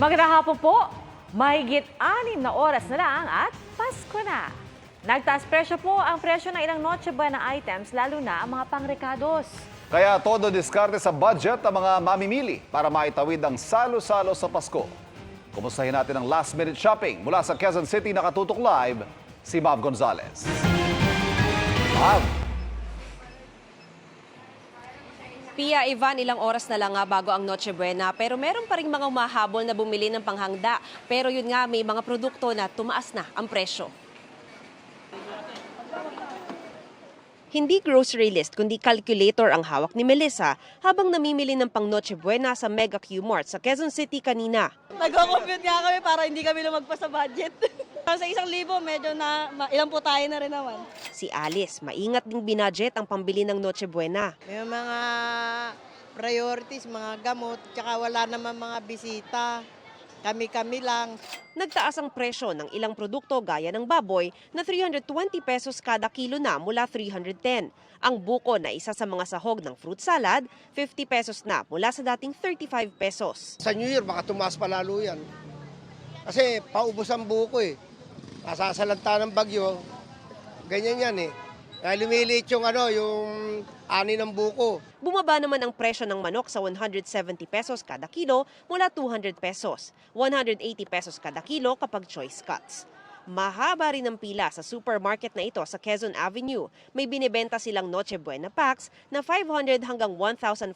Magandang hapon po. Mahigit anim na oras na lang at Pasko na. Nagtaas presyo po ang presyo ng ilang Noche Buena items, lalo na ang mga pangrecados. Kaya todo diskarte sa budget ang mga mamimili para maitawid ang salo-salo sa Pasko. Kumustahin natin ang last minute shopping mula sa Quezon City nakatutok live si Mav Gonzalez. Mav, Pia, Ivan, ilang oras na lang nga bago ang Noche Buena pero meron pa rin mga umahabol na bumili ng panghangda. Pero yun nga, may mga produkto na tumaas na ang presyo. Hindi grocery list kundi calculator ang hawak ni Melissa habang namimili ng pang Noche Buena sa Mega Q-Mart sa Quezon City kanina. Nagko-compute nga kami para hindi kami lumagpas sa budget. sa isang libo, medyo na, ma- ilang po tayo na rin naman. Si Alice, maingat ding binadget ang pambili ng Noche Buena. May mga priorities, mga gamot, tsaka wala naman mga bisita. Kami-kami lang. Nagtaas ang presyo ng ilang produkto gaya ng baboy na 320 pesos kada kilo na mula 310. Ang buko na isa sa mga sahog ng fruit salad, 50 pesos na mula sa dating 35 pesos. Sa New Year, baka tumaas pa lalo yan. Kasi paubos ang buko eh. Nasasalanta ng bagyo, ganyan yan eh. Kaya lumiliit yung ano, yung ani ng buko. Bumaba naman ang presyo ng manok sa 170 pesos kada kilo mula 200 pesos. 180 pesos kada kilo kapag choice cuts. Mahaba rin ang pila sa supermarket na ito sa Quezon Avenue. May binibenta silang Noche Buena packs na 500 hanggang 1,500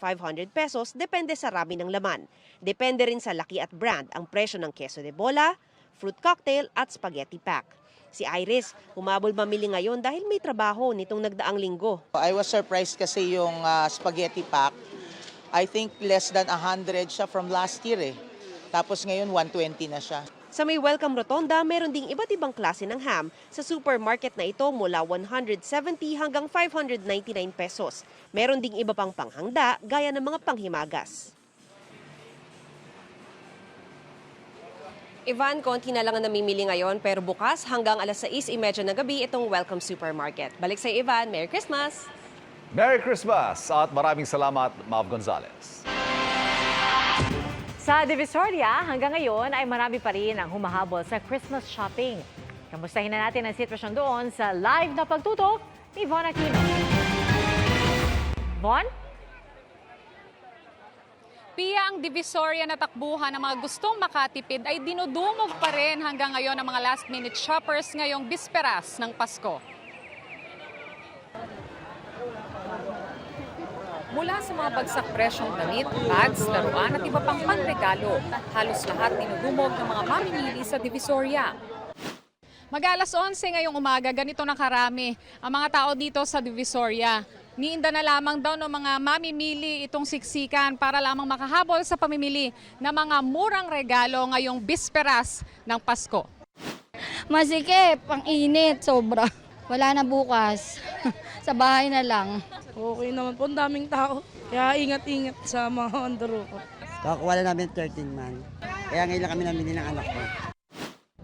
pesos depende sa rami ng laman. Depende rin sa laki at brand ang presyo ng queso de bola, fruit cocktail at spaghetti pack. Si Iris, humabol mamili ngayon dahil may trabaho nitong nagdaang linggo. I was surprised kasi yung ah, spaghetti pack, I think less than 100 siya from last year eh. Tapos ngayon 120 na siya. Sa may Welcome Rotonda, meron ding iba't ibang klase ng ham sa supermarket na ito mula 170 hanggang 599 pesos. Meron ding iba pang panghangda gaya ng mga panghimagas. Ivan, konti na lang ang namimili ngayon pero bukas hanggang alas 6.30 na gabi itong Welcome Supermarket. Balik sa Ivan, Merry Christmas! Merry Christmas at maraming salamat Mav Gonzalez. Sa Divisoria, hanggang ngayon ay marami pa rin ang humahabol sa Christmas shopping. Kamustahin na natin ang sitwasyon doon sa live na pagtutok ni Von Aquino. Von? Pia ang divisorya na takbuhan ng mga gustong makatipid ay dinudumog pa rin hanggang ngayon ng mga last-minute shoppers ngayong bisperas ng Pasko. Mula sa mga bagsak presyong damit, bags, laruan at iba pang panregalo, halos lahat dinudumog ng mga mamimili sa Divisoria. Mag-alas 11 ngayong umaga, ganito na karami ang mga tao dito sa Divisoria. Niinda na lamang daw ng mga mamimili itong siksikan para lamang makahabol sa pamimili ng mga murang regalo ngayong bisperas ng Pasko. Masikip, ang init, sobra. Wala na bukas. sa bahay na lang. Okay naman po, ang daming tao. Kaya ingat-ingat sa mga andaro ko. Kakuha namin 13 man. Kaya ngayon lang kami namili ng anak ko.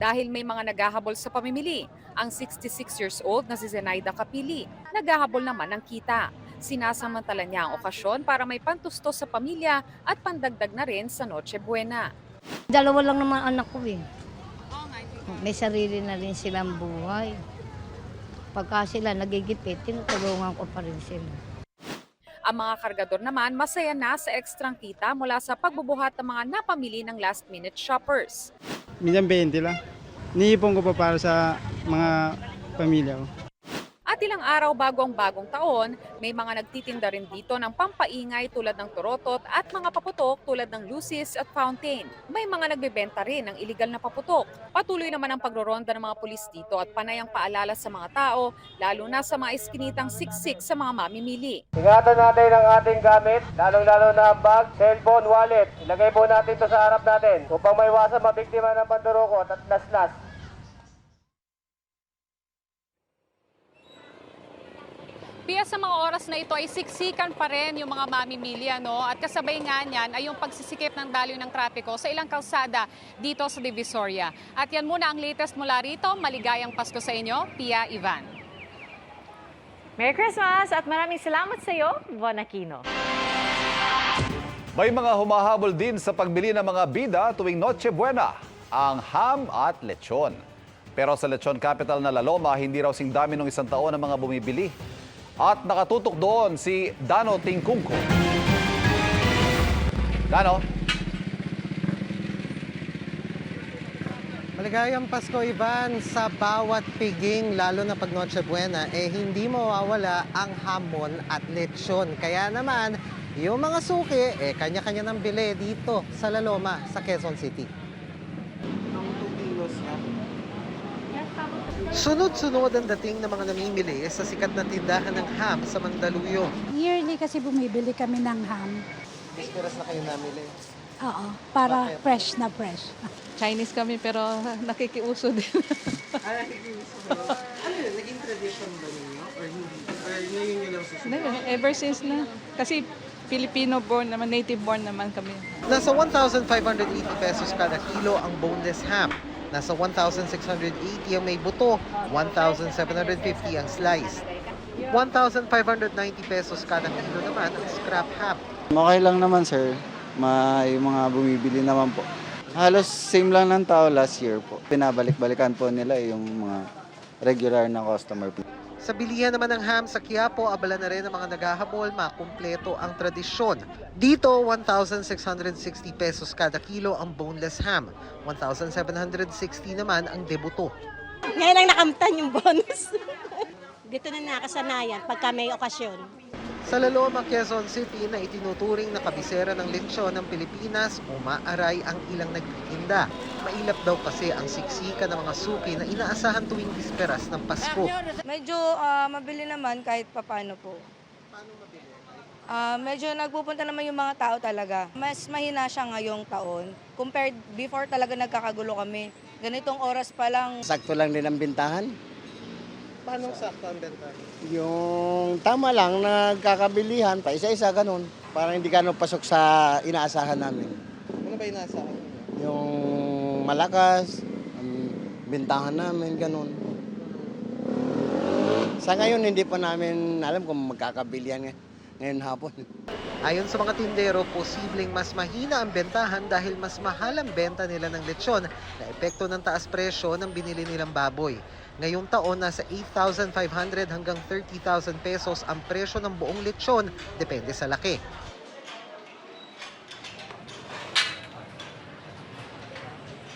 Dahil may mga naghahabol sa pamimili, ang 66 years old na si Zenaida Kapili, naghahabol naman ng kita. Sinasamantala niya ang okasyon para may pantustos sa pamilya at pandagdag na rin sa Noche Buena. Dalawa lang naman anak ko eh. May sarili na rin silang buhay. Pagka sila nagigipit, tinutulungan ko pa rin sila. Ang mga kargador naman masaya na sa ekstrang kita mula sa pagbubuhat ng mga napamili ng last-minute shoppers. Minsan 20 lang. Niipon ko pa para sa mga pamilya ko. At ilang araw bago ang bagong taon, may mga nagtitinda rin dito ng pampaingay tulad ng turotot at mga paputok tulad ng lucis at fountain. May mga nagbebenta rin ng iligal na paputok. Patuloy naman ang pagroronda ng mga pulis dito at panay ang paalala sa mga tao, lalo na sa mga iskinitang siksik sa mga mamimili. Ingatan natin ang ating gamit, lalong-lalo na ang bag, cellphone, wallet. Ilagay po natin ito sa harap natin upang maiwasan mabiktima ng pandurukot at nasnas. Pia sa mga oras na ito ay siksikan pa rin yung mga mamimili ano? at kasabay nga niyan ay yung pagsisikip ng daloy ng trapiko sa ilang kalsada dito sa Divisoria. At yan muna ang latest mula rito. Maligayang Pasko sa inyo, Pia Ivan. Merry Christmas at maraming salamat sa iyo, Von Aquino. May mga humahabol din sa pagbili ng mga bida tuwing Noche Buena, ang ham at lechon. Pero sa lechon capital na Laloma, hindi raw sing dami nung isang taon ang mga bumibili. At nakatutok doon si Dano Tingkungko. Dano? Maligayang Pasko, Ivan. Sa bawat piging, lalo na pag Noche Buena, eh hindi mawawala ang hamon at lechon. Kaya naman, yung mga suki, eh kanya-kanya ng bili dito sa Laloma, sa Quezon City. Sunod-sunod ang dating ng mga namimili sa sikat na tindahan ng ham sa Mandaluyong. Yearly kasi bumibili kami ng ham. Bisperas na kayo namili. Oo, para fresh na fresh. Chinese kami pero nakikiuso din. ano yun? Naging tradition ba ninyo? Or hindi? Or ngayon nyo lang susunod? Ever since na. Kasi Filipino born naman, native born naman kami. Nasa 1,580 pesos kada kilo ang boneless ham. Nasa 1,680 ang may buto, 1,750 ang slice. 1,590 pesos kada kilo naman ang scrap ham. Okay lang naman sir, may mga bumibili naman po. Halos same lang ng tao last year po. Pinabalik-balikan po nila yung mga regular na customer po. Sa bilihan naman ng ham sa Quiapo, abala na rin ang mga naghahabol, makumpleto ang tradisyon. Dito, 1,660 pesos kada kilo ang boneless ham. 1,760 naman ang debuto. Ngayon lang nakamtan yung bonus. Dito na nakasanayan pagka may okasyon. Sa Laloma, Quezon City na itinuturing na kabisera ng lechon ng Pilipinas, umaaray ang ilang nagtitinda. Mailap daw kasi ang siksika ng mga suki na inaasahan tuwing bisperas ng Pasko. Medyo mabili naman kahit papano po. Ah, medyo nagpupunta naman yung mga tao talaga. Mas mahina siya ngayong taon. Compared before talaga nagkakagulo kami. Ganitong oras pa lang Sakto lang din ang bintahan. Paano sakto ang benta? Yung tama lang, nagkakabilihan, pa isa-isa ganun. Para hindi ka pasok sa inaasahan namin. Ano ba inaasahan? Yung malakas, ang bintahan namin, ganun. Sa ngayon, hindi pa namin alam kung magkakabilihan ngay- ngayon hapon. Ayon sa mga tindero, posibleng mas mahina ang bentahan dahil mas mahal ang benta nila ng lechon na epekto ng taas presyo ng binili nilang baboy. Ngayong taon, nasa 8,500 hanggang 30,000 pesos ang presyo ng buong lechon, depende sa laki.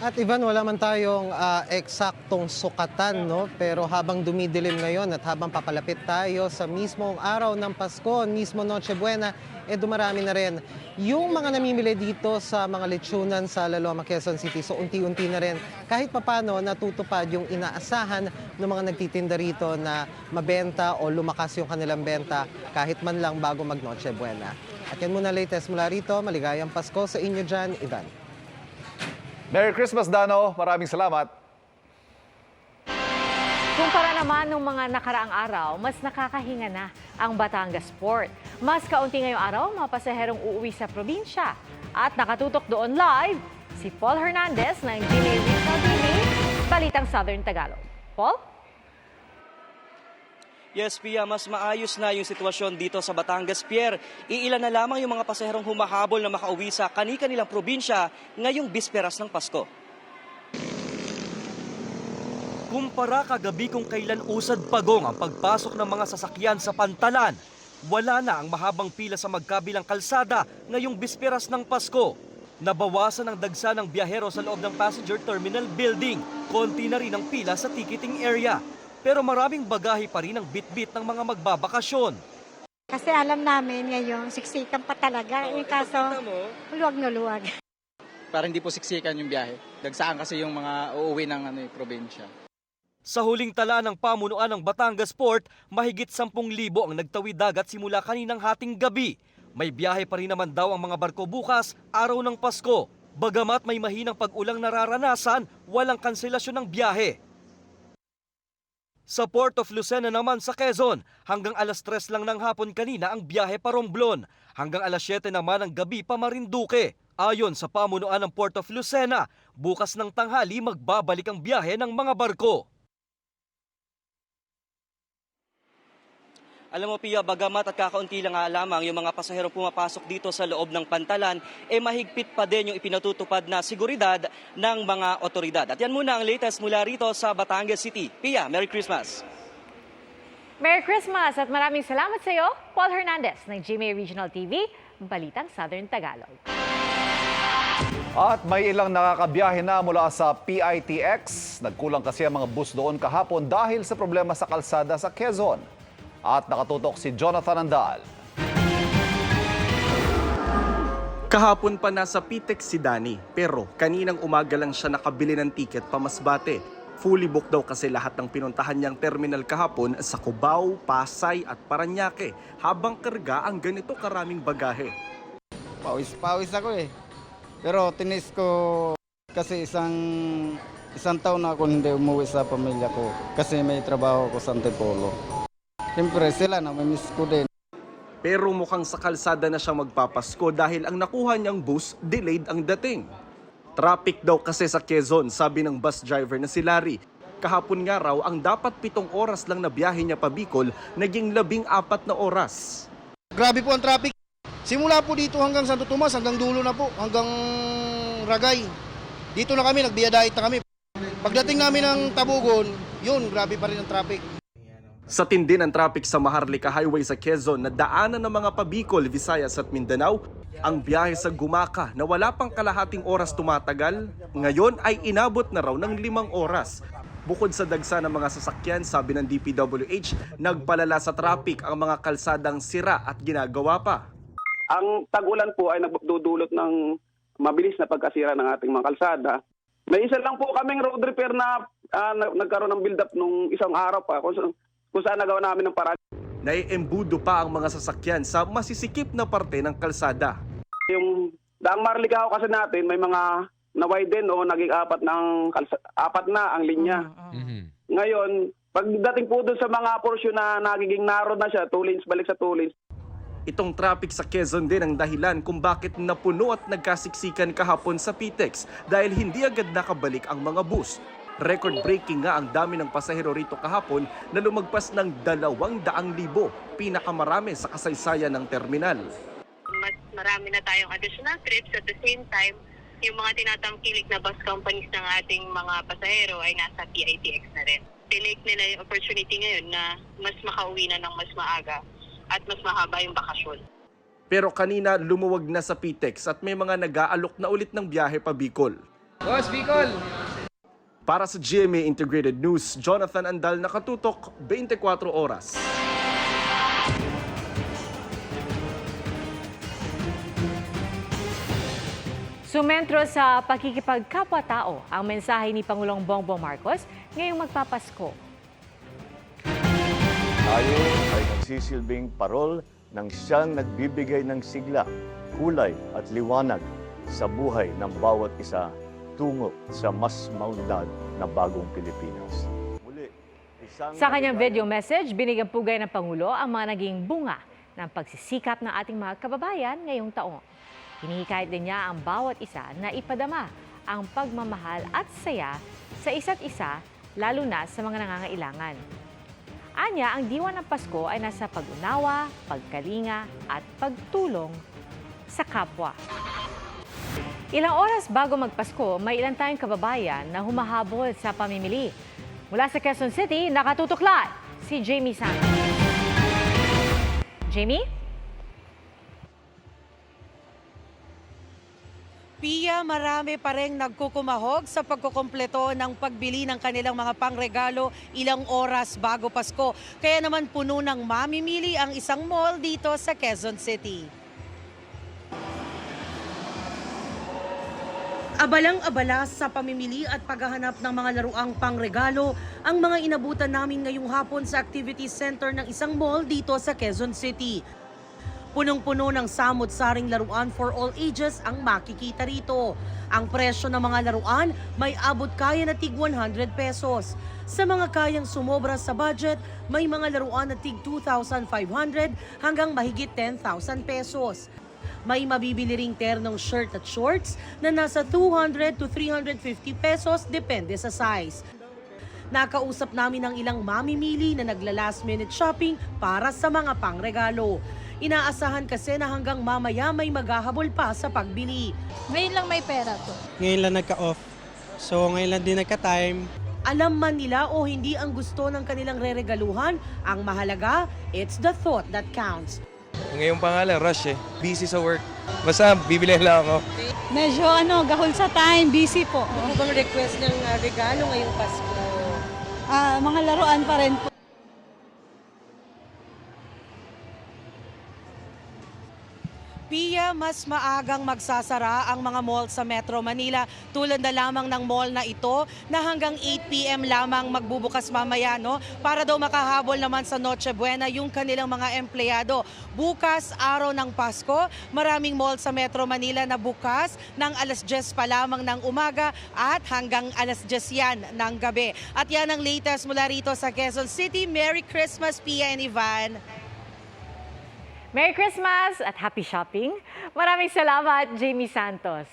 At Ivan, wala man tayong ah, eksaktong sukatan, no? Pero habang dumidilim ngayon at habang papalapit tayo sa mismong araw ng Pasko, mismo Noche Buena, eh dumarami na rin yung mga namimili dito sa mga lechonan sa Laloma, Quezon City. So unti-unti na rin kahit papano natutupad yung inaasahan ng mga nagtitinda rito na mabenta o lumakas yung kanilang benta kahit man lang bago mag Noche Buena. At yan muna latest mula rito. Maligayang Pasko sa inyo dyan, Ivan. Merry Christmas, Dano. Maraming salamat. Kumpara naman nung mga nakaraang araw, mas nakakahinga na ang Batangas Port. Mas kaunti ngayong araw, mga pasaherong uuwi sa probinsya. At nakatutok doon live, si Paul Hernandez ng GMA Regional TV, Balitang Southern Tagalog. Paul? Yes, Pia, mas maayos na yung sitwasyon dito sa Batangas Pier. Iilan na lamang yung mga pasaherong humahabol na makauwi sa kani-kanilang probinsya ngayong bisperas ng Pasko. Kumpara kagabi kung kailan usad pagong ang pagpasok ng mga sasakyan sa pantalan, wala na ang mahabang pila sa magkabilang kalsada ngayong bisperas ng Pasko. Nabawasan ang dagsa ng biyahero sa loob ng passenger terminal building. Konti na rin ang pila sa ticketing area. Pero maraming bagahe pa rin ang bitbit ng mga magbabakasyon. Kasi alam namin ngayon, siksikan pa talaga. eh, kaso, luwag na luwag. Para hindi po siksikan yung biyahe. Dagsaan kasi yung mga uuwi ng ano, probinsya. Sa huling tala ng pamunuan ng Batangas Port, mahigit 10,000 ang nagtawid dagat simula kaninang hating gabi. May biyahe pa rin naman daw ang mga barko bukas, araw ng Pasko. Bagamat may mahinang pag-ulang nararanasan, walang kanselasyon ng biyahe. Sa Port of Lucena naman sa Quezon, hanggang alas 3 lang ng hapon kanina ang biyahe pa Romblon. Hanggang alas 7 naman ng gabi pa Marinduque. Ayon sa pamunuan ng Port of Lucena, bukas ng tanghali magbabalik ang biyahe ng mga barko. Alam mo, Pia, bagamat at kakaunti lang nga lamang yung mga pasahero pumapasok dito sa loob ng pantalan, eh mahigpit pa din yung ipinatutupad na seguridad ng mga otoridad. At yan muna ang latest mula rito sa Batangas City. Pia, Merry Christmas! Merry Christmas at maraming salamat sa iyo, Paul Hernandez ng GMA Regional TV, Balitang Southern Tagalog. At may ilang nakakabiyahe na mula sa PITX. Nagkulang kasi ang mga bus doon kahapon dahil sa problema sa kalsada sa Quezon. At nakatutok si Jonathan Andal. Kahapon pa nasa Pitex si Dani, pero kaninang umaga lang siya nakabili ng tiket pa Masbate. Fully booked daw kasi lahat ng pinuntahan niyang terminal kahapon sa Cubao, Pasay at Paranaque habang karga ang ganito karaming bagahe. Pawis-pawis ako eh. Pero tinis ko kasi isang isang taon na ako hindi umuwi sa pamilya ko kasi may trabaho ko sa Antipolo. Siyempre sila na miss ko din. Pero mukhang sa kalsada na siya magpapasko dahil ang nakuha niyang bus delayed ang dating. Traffic daw kasi sa Quezon, sabi ng bus driver na si Larry. Kahapon nga raw, ang dapat pitong oras lang na biyahe niya pa Bicol, naging labing apat na oras. Grabe po ang traffic. Simula po dito hanggang Santo Tomas, hanggang dulo na po, hanggang Ragay. Dito na kami, nagbiyadait na kami. Pagdating namin ng Tabugon, yun, grabe pa rin ang traffic. Sa tindi ng traffic sa Maharlika Highway sa Quezon na daanan ng mga pabikol, Visayas at Mindanao, ang biyahe sa Gumaka na wala pang kalahating oras tumatagal, ngayon ay inabot na raw ng limang oras. Bukod sa dagsa ng mga sasakyan, sabi ng DPWH, nagpalala sa traffic ang mga kalsadang sira at ginagawa pa. Ang tag-ulan po ay nagdudulot ng mabilis na pagkasira ng ating mga kalsada. May isa lang po kaming road repair na na- nagkaroon ng build-up nung isang araw pa kung, kung saan nagawa namin ng paraan. Naiembudo pa ang mga sasakyan sa masisikip na parte ng kalsada. Yung daang Marligaw kasi natin may mga na-widen o naging apat ng kalsa- apat na ang linya. Ngayon, pagdating po doon sa mga porsyon na nagiging narrow na siya, two lanes balik sa two lanes, Itong traffic sa Quezon din ang dahilan kung bakit napuno at nagkasiksikan kahapon sa PTEX dahil hindi agad nakabalik ang mga bus. Record-breaking nga ang dami ng pasahero rito kahapon na lumagpas ng 200,000, pinakamarami sa kasaysayan ng terminal. mas marami na tayong additional trips at the same time, yung mga tinatangkilik na bus companies ng ating mga pasahero ay nasa PITX na rin. Tinake nila yung opportunity ngayon na mas makauwi na ng mas maaga at mas mahaba yung bakasyon. Pero kanina lumuwag na sa PTEX at may mga nag-aalok na ulit ng biyahe pa Bicol. Boss, Bicol! Para sa GMA Integrated News, Jonathan Andal nakatutok 24 oras. Sumentro sa pakikipagkapwa-tao ang mensahe ni Pangulong Bongbong Marcos ngayong magpapasko. Tayo ay nagsisilbing parol ng siyang nagbibigay ng sigla, kulay at liwanag sa buhay ng bawat isa tungo sa mas maunlad na bagong Pilipinas. Muli, Sa kanyang video message, binigyan pugay ng Pangulo ang mga naging bunga ng pagsisikap ng ating mga kababayan ngayong taon. Hinihikayat din niya ang bawat isa na ipadama ang pagmamahal at saya sa isa't isa, lalo na sa mga nangangailangan. Anya, ang diwa ng Pasko ay nasa pag-unawa, pagkalinga at pagtulong sa kapwa. Ilang oras bago magpasko, may ilan tayong kababayan na humahabol sa pamimili. Mula sa Quezon City, nakatutok live si Jamie Santos. Jamie? Pia, marami pa rin nagkukumahog sa pagkukumpleto ng pagbili ng kanilang mga pangregalo ilang oras bago Pasko. Kaya naman puno ng mamimili ang isang mall dito sa Quezon City. Abalang-abala sa pamimili at paghahanap ng mga laruang pangregalo ang mga inabutan namin ngayong hapon sa activity center ng isang mall dito sa Quezon City. Punong-puno ng samot-saring laruan for all ages ang makikita rito. Ang presyo ng mga laruan may abot kaya na tig 100 pesos. Sa mga kayang sumobra sa budget, may mga laruan na tig 2,500 hanggang mahigit 10,000 pesos. May mabibili ring ternong shirt at shorts na nasa 200 to 350 pesos depende sa size. Nakausap namin ang ilang mamimili na nagla-last minute shopping para sa mga pangregalo. Inaasahan kasi na hanggang mamaya may maghahabol pa sa pagbili. Ngayon lang may pera to. Ngayon lang nagka-off. So ngayon lang din nagka-time. Alam man nila o hindi ang gusto ng kanilang reregaluhan, ang mahalaga, it's the thought that counts. Ngayong pangalan, rush eh. Busy sa work. Basta bibili lang ako. Medyo ano, gahol sa time, busy po. Ano bang request ng uh, regalo ngayong Pasko? Ah, mga laruan pa rin po. Pia, mas maagang magsasara ang mga mall sa Metro Manila tulad na lamang ng mall na ito na hanggang 8pm lamang magbubukas mamaya no para daw makahabol naman sa Noche Buena yung kanilang mga empleyado. Bukas, araw ng Pasko, maraming mall sa Metro Manila na bukas ng alas 10 pa lamang ng umaga at hanggang alas 10 yan ng gabi. At yan ang latest mula rito sa Quezon City. Merry Christmas, Pia and Ivan! Merry Christmas at happy shopping. Maraming salamat, Jamie Santos.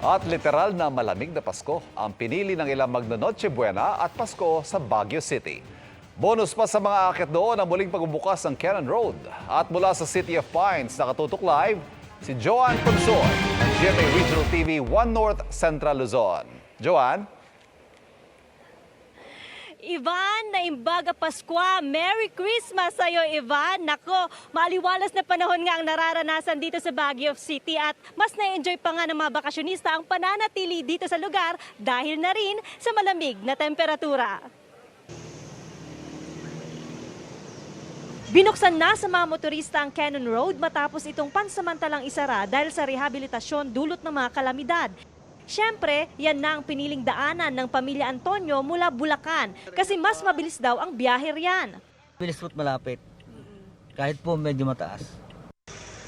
At literal na malamig na Pasko ang pinili ng ilang magno-Noche Buena at Pasko sa Baguio City. Bonus pa sa mga akit doon ang muling pagbubukas ng Cannon Road. At mula sa City of Pines, nakatutok live si Joanne Consor GMA Regional TV 1 North Central Luzon. Joanne? Ivan, naimbaga Paskwa. Merry Christmas sa'yo, Ivan. Nako, maliwalas na panahon nga ang nararanasan dito sa Baguio City at mas na-enjoy pa nga ng mga bakasyonista ang pananatili dito sa lugar dahil na rin sa malamig na temperatura. Binuksan na sa mga motorista ang Cannon Road matapos itong pansamantalang isara dahil sa rehabilitasyon dulot ng mga kalamidad. Siyempre, yan na ang piniling daanan ng pamilya Antonio mula Bulacan kasi mas mabilis daw ang biyahe riyan. Bilis po't malapit. Kahit po medyo mataas.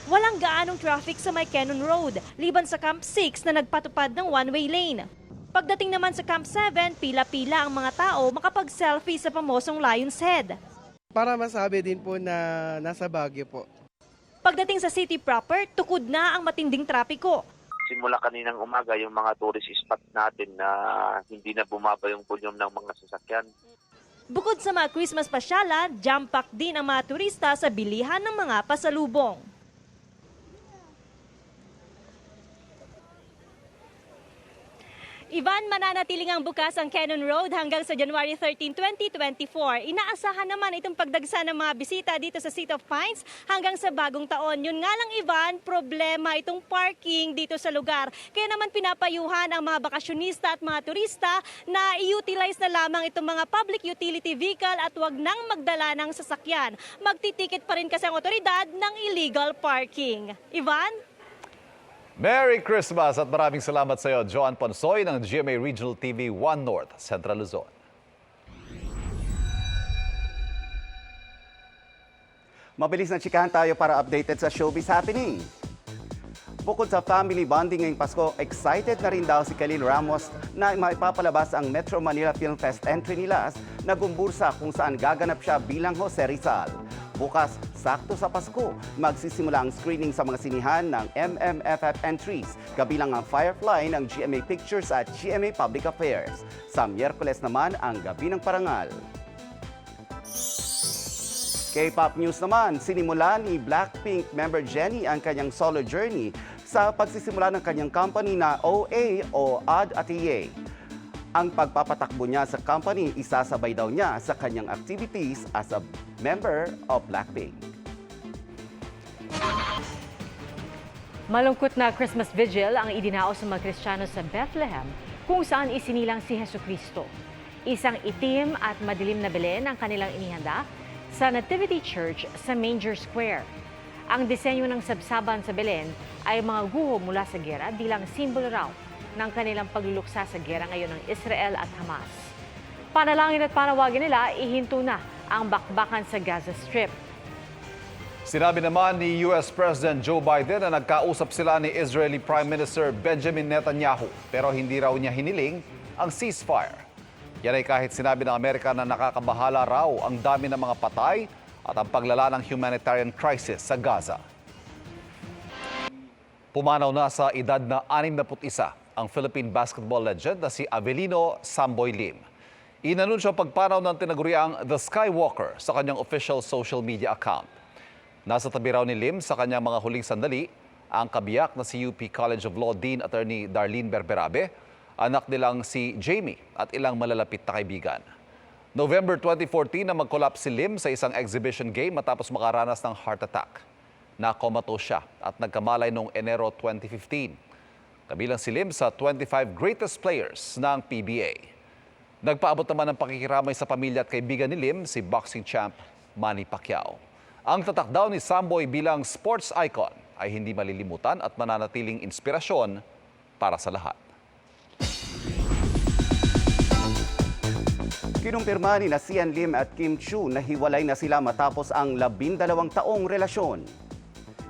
Walang gaanong traffic sa may Cannon Road, liban sa Camp 6 na nagpatupad ng one-way lane. Pagdating naman sa Camp 7, pila-pila ang mga tao makapag-selfie sa pamosong Lion's Head. Para masabi din po na nasa Baguio po. Pagdating sa city proper, tukod na ang matinding trapiko. Simula kaninang umaga yung mga tourist spot natin na hindi na bumaba yung volume ng mga sasakyan. Bukod sa mga Christmas pasyalan, jam-pack din ang mga turista sa bilihan ng mga pasalubong. Ivan, mananatiling ang bukas ang Cannon Road hanggang sa January 13, 2024. Inaasahan naman itong pagdagsa ng mga bisita dito sa City of Pines hanggang sa bagong taon. Yun nga lang, Ivan, problema itong parking dito sa lugar. Kaya naman pinapayuhan ang mga bakasyonista at mga turista na i-utilize na lamang itong mga public utility vehicle at wag nang magdala ng sasakyan. Magtitikit pa rin kasi ang otoridad ng illegal parking. Ivan? Merry Christmas at maraming salamat sa iyo, Joanne Ponsoy ng GMA Regional TV 1 North Central Luzon. Mabilis na chikahan tayo para updated sa showbiz happening. Bukod sa family bonding ngayong Pasko, excited na rin daw si Khalil Ramos na maipapalabas ang Metro Manila Film Fest entry nila na gumbursa kung saan gaganap siya bilang Jose Rizal. Bukas, sakto sa Pasko, magsisimula ang screening sa mga sinihan ng MMFF entries, kabilang ang Firefly ng GMA Pictures at GMA Public Affairs. Sa Miyerkules naman ang Gabi ng Parangal. K-pop news naman, sinimula ni Blackpink member Jennie ang kanyang solo journey sa pagsisimula ng kanyang company na OA o Odd Atelier. Ang pagpapatakbo niya sa company, isasabay daw niya sa kanyang activities as a member of Blackpink. Malungkot na Christmas Vigil ang idinao sa mga Kristiyano sa Bethlehem kung saan isinilang si Heso Kristo. Isang itim at madilim na Belen ang kanilang inihanda sa Nativity Church sa Manger Square. Ang disenyo ng sabsaban sa Belen ay mga guho mula sa gera bilang simbolo raw ng kanilang pagluluksa sa gera ngayon ng Israel at Hamas. Panalangin at panawagan nila, ihinto na ang bakbakan sa Gaza Strip. Sinabi naman ni US President Joe Biden na nagkausap sila ni Israeli Prime Minister Benjamin Netanyahu pero hindi raw niya hiniling ang ceasefire. Yan ay kahit sinabi ng Amerika na nakakabahala raw ang dami ng mga patay at ang paglala ng humanitarian crisis sa Gaza. Pumanaw na sa edad na 61 ang Philippine basketball legend na si Avelino Samboy Lim. Inanunsyo ang pagpanaw ng tinaguriang The Skywalker sa kanyang official social media account. Nasa tabi raw ni Lim sa kanyang mga huling sandali ang kabiyak na si UP College of Law Dean Attorney Darlene Berberabe, anak nilang si Jamie at ilang malalapit na kaibigan. November 2014 na mag-collapse si Lim sa isang exhibition game matapos makaranas ng heart attack. Nakomato siya at nagkamalay noong Enero 2015. Kabilang si Lim sa 25 greatest players ng PBA. Nagpaabot naman ng pakikiramay sa pamilya at kaibigan ni Lim si boxing champ Manny Pacquiao. Ang tatak daw ni Samboy bilang sports icon ay hindi malilimutan at mananatiling inspirasyon para sa lahat. Kinumpirma ni na Sian Lim at Kim Chu na hiwalay na sila matapos ang labindalawang taong relasyon.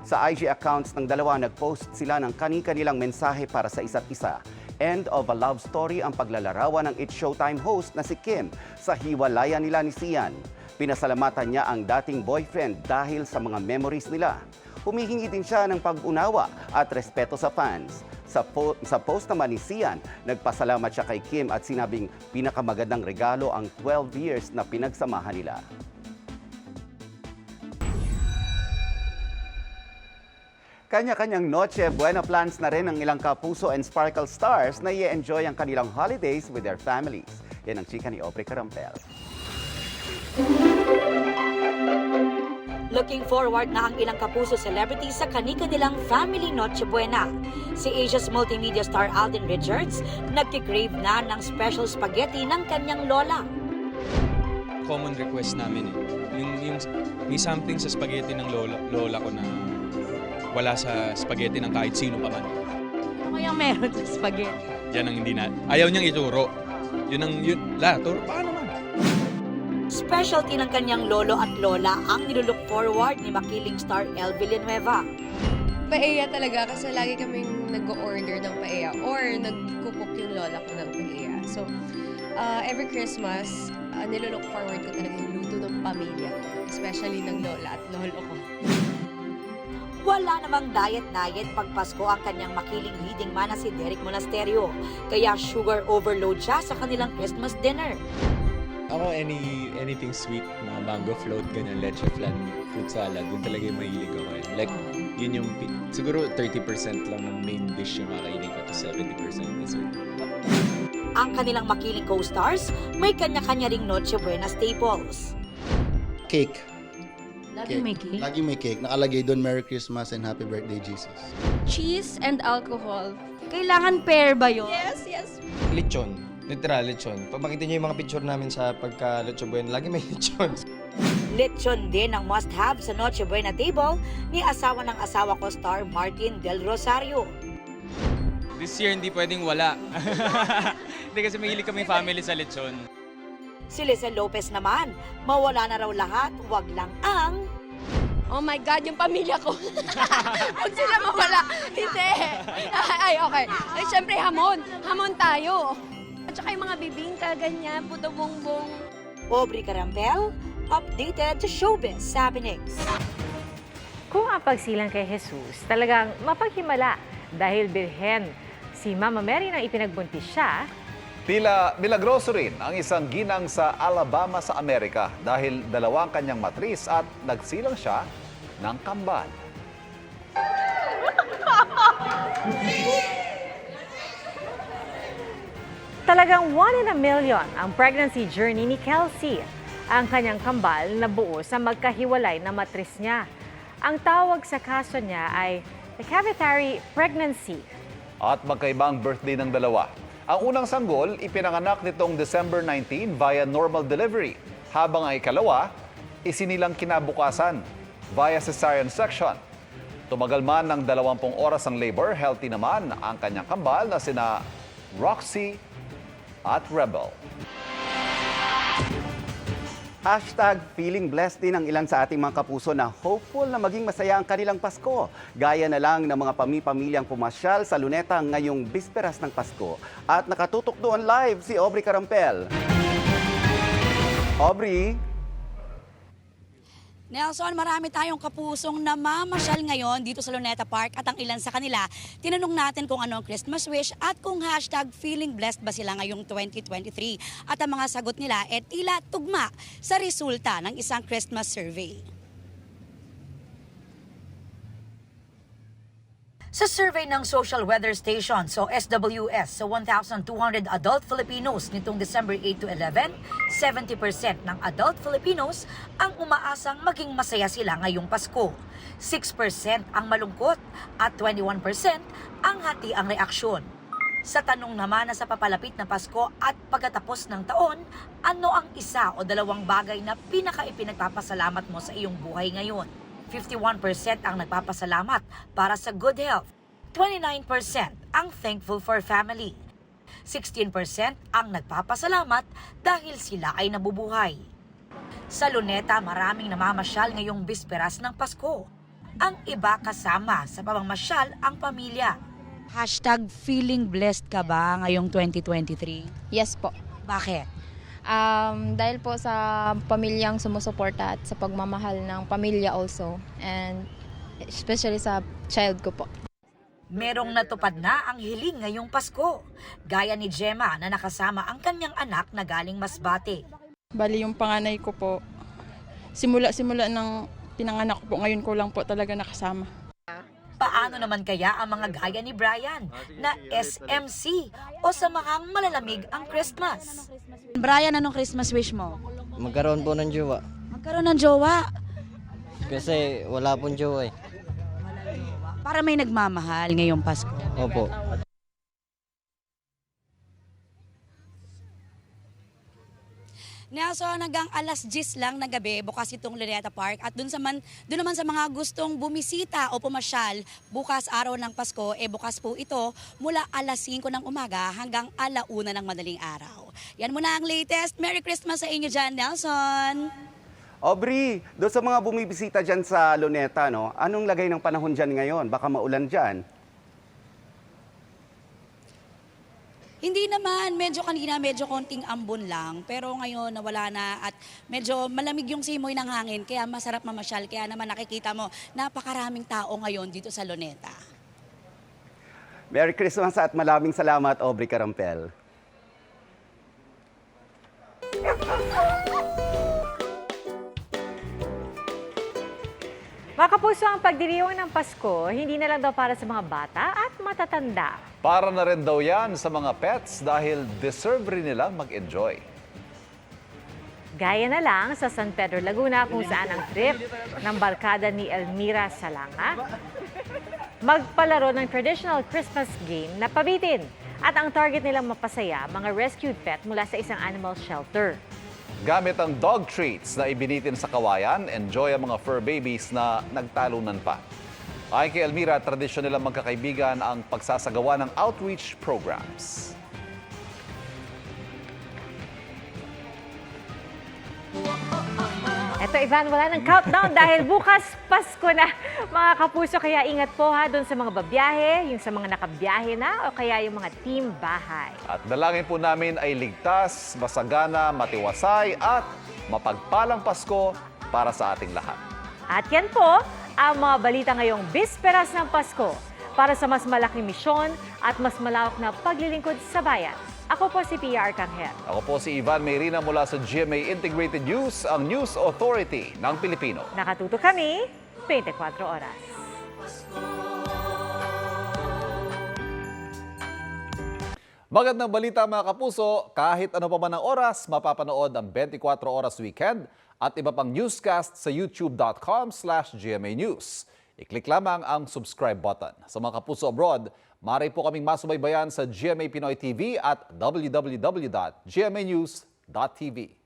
Sa IG accounts ng dalawa, nag-post sila ng kani-kanilang mensahe para sa isa't isa. End of a love story ang paglalarawan ng It's Showtime host na si Kim sa hiwalayan nila ni Sian. Pinasalamatan niya ang dating boyfriend dahil sa mga memories nila. Humihingi din siya ng pag-unawa at respeto sa fans. Sa, po- sa post naman ni Sian, nagpasalamat siya kay Kim at sinabing pinakamagandang regalo ang 12 years na pinagsamahan nila. Kanya-kanyang Noche Buena plans na rin ang ilang kapuso and sparkle stars na i-enjoy ang kanilang holidays with their families. Yan ang chika ni Aubrey Carampel. Looking forward na ang ilang kapuso celebrities sa kanika nilang Family Noche Buena. Si Asia's multimedia star Alden Richards nagkikrave na ng special spaghetti ng kanyang lola. Common request namin eh. Yung, yung, may something sa spaghetti ng lola, lola ko na wala sa spaghetti ng kahit sino pa man. Ano kayang meron sa spaghetti? Yan ang hindi na... Ayaw niyang ituro. Yun ang... Yun, la, turo, paano man? Specialty ng kanyang lolo at lola ang nilulook forward ni makiling star El Villanueva. paella talaga kasi lagi kaming nag-order ng paella or nagkukuk yung lola ko ng paella. So, uh, every Christmas, uh, nilolook forward ko talaga yung luto ng pamilya ko, especially ng lola at lolo ko. Wala namang diet-diet pag Pasko ang kanyang makiling leading man na si Derek Monasterio. Kaya sugar overload siya sa kanilang Christmas dinner. Ako, any, anything sweet, mga mango float, ganyan, leche flan, fruit salad, yun talaga yung mahilig ako. eh. Like, yun yung, siguro 30% lang ng main dish yung kakainin ko to 70% dessert. Ang kanilang makiling co-stars, may kanya-kanya ring Noche Buena staples. Cake. Lagi may cake? Lagi may cake. Nakalagay doon, Merry Christmas and Happy Birthday, Jesus. Cheese and alcohol. Kailangan pair ba yun? Yes, yes. Lechon. Literal, lechon. Pag makita niyo yung mga picture namin sa pagka lechon buwan, lagi may lechon. Lechon din ang must-have sa Noche Buena table ni asawa ng asawa ko star Martin Del Rosario. This year, hindi pwedeng wala. Hindi kasi mahilig kami family sa lechon. Si Lizelle Lopez naman, mawala na raw lahat, wag lang ang... Oh my God, yung pamilya ko. Huwag sila mawala. Hindi. Ay, okay. Ay, syempre, hamon. Hamon tayo. At saka yung mga bibingka, ganyan, puto bongbong. Aubrey Carampel, updated to Showbiz Happenings. Kung ang pagsilang kay Jesus talagang mapaghimala dahil birhen si Mama Mary nang ipinagbuntis siya, Tila milagroso rin ang isang ginang sa Alabama sa Amerika dahil dalawang kanyang matris at nagsilang siya ng kambal. talagang one in a million ang pregnancy journey ni Kelsey. Ang kanyang kambal na buo sa magkahiwalay na matris niya. Ang tawag sa kaso niya ay the cavitary pregnancy. At magkaiba ang birthday ng dalawa. Ang unang sanggol, ipinanganak nitong December 19 via normal delivery. Habang ang ikalawa, isinilang kinabukasan via cesarean section. Tumagal man ng 20 oras ang labor, healthy naman ang kanyang kambal na sina Roxy at Rebel. Hashtag feeling blessed din ang ilan sa ating mga kapuso na hopeful na maging masaya ang kanilang Pasko. Gaya na lang ng mga pami-pamilyang pumasyal sa Luneta ngayong bisperas ng Pasko. At nakatutok doon live si Aubrey Carampel. Aubrey, Nelson, marami tayong kapusong namamasyal ngayon dito sa Luneta Park at ang ilan sa kanila, tinanong natin kung ano ang Christmas wish at kung hashtag feeling blessed ba sila ngayong 2023. At ang mga sagot nila ay tila tugma sa resulta ng isang Christmas survey. Sa survey ng Social Weather Station, so SWS, sa 1,200 adult Filipinos nitong December 8 to 11, 70% ng adult Filipinos ang umaasang maging masaya sila ngayong Pasko. 6% ang malungkot at 21% ang hati ang reaksyon. Sa tanong naman na sa papalapit na Pasko at pagkatapos ng taon, ano ang isa o dalawang bagay na pinaka-ipinagpapasalamat mo sa iyong buhay ngayon? 51% ang nagpapasalamat para sa good health. 29% ang thankful for family. 16% ang nagpapasalamat dahil sila ay nabubuhay. Sa Luneta, maraming namamasyal ngayong bisperas ng Pasko. Ang iba kasama sa pamamasyal ang pamilya. Hashtag feeling blessed ka ba ngayong 2023? Yes po. Bakit? Um, dahil po sa pamilyang sumusuporta at sa pagmamahal ng pamilya also. And especially sa child ko po. Merong natupad na ang hiling ngayong Pasko. Gaya ni Gemma na nakasama ang kanyang anak na galing Masbate. Bali yung panganay ko po, simula-simula ng pinanganak ko po, ngayon ko lang po talaga nakasama. Paano naman kaya ang mga gaya ni Brian na SMC o samahang malalamig ang Christmas? Brian, anong Christmas wish mo? Magkaroon po ng jowa. Magkaroon ng jowa Kasi wala pong jowa eh. para may nagmamahal ngayong Pasko. Opo. Nelson, hanggang alas 10 lang na gabi, bukas itong Luneta Park. At dun, sa man, dun naman sa mga gustong bumisita o pumasyal, bukas araw ng Pasko, eh bukas po ito mula alas 5 ng umaga hanggang alauna ng madaling araw. Yan muna ang latest. Merry Christmas sa inyo dyan, Nelson! Aubrey, doon sa mga bumibisita dyan sa Luneta, no, anong lagay ng panahon dyan ngayon? Baka maulan dyan. Hindi naman, medyo kanina medyo konting ambon lang, pero ngayon nawala na at medyo malamig yung simoy ng hangin, kaya masarap mamasyal. Kaya naman nakikita mo, napakaraming tao ngayon dito sa Luneta. Merry Christmas at maraming salamat, Aubrey Carampel. Mga kapuso, ang pagdiriwang ng Pasko, hindi na lang daw para sa mga bata at matatanda. Para na rin daw yan sa mga pets dahil deserve rin nilang mag-enjoy. Gaya na lang sa San Pedro, Laguna kung saan ang trip ng barkada ni Elmira Salanga magpalaro ng traditional Christmas game na pabitin. At ang target nilang mapasaya, mga rescued pet mula sa isang animal shelter. Gamit ang dog treats na ibinitin sa kawayan, enjoy ang mga fur babies na nagtalunan pa. Ayon kay Elmira, tradisyon nilang magkakaibigan ang pagsasagawa ng outreach programs. Eto Ivan, wala ng countdown dahil bukas Pasko na. Mga kapuso, kaya ingat po ha doon sa mga babiyahe, yung sa mga nakabiyahe na o kaya yung mga team bahay. At dalangin po namin ay ligtas, masagana, matiwasay at mapagpalang Pasko para sa ating lahat. At yan po ang mga balita ngayong bisperas ng Pasko para sa mas malaking misyon at mas malawak na paglilingkod sa bayan. Ako po si Pia Arcangel. Ako po si Ivan Mayrina mula sa GMA Integrated News, ang News Authority ng Pilipino. Nakatuto kami 24 oras. Magandang balita mga kapuso, kahit ano pa man ang oras, mapapanood ang 24 oras weekend at iba pang newscast sa youtube.com slash GMA News. I-click lamang ang subscribe button. Sa mga kapuso abroad, maaari po kaming masubaybayan sa GMA Pinoy TV at www.gmanews.tv.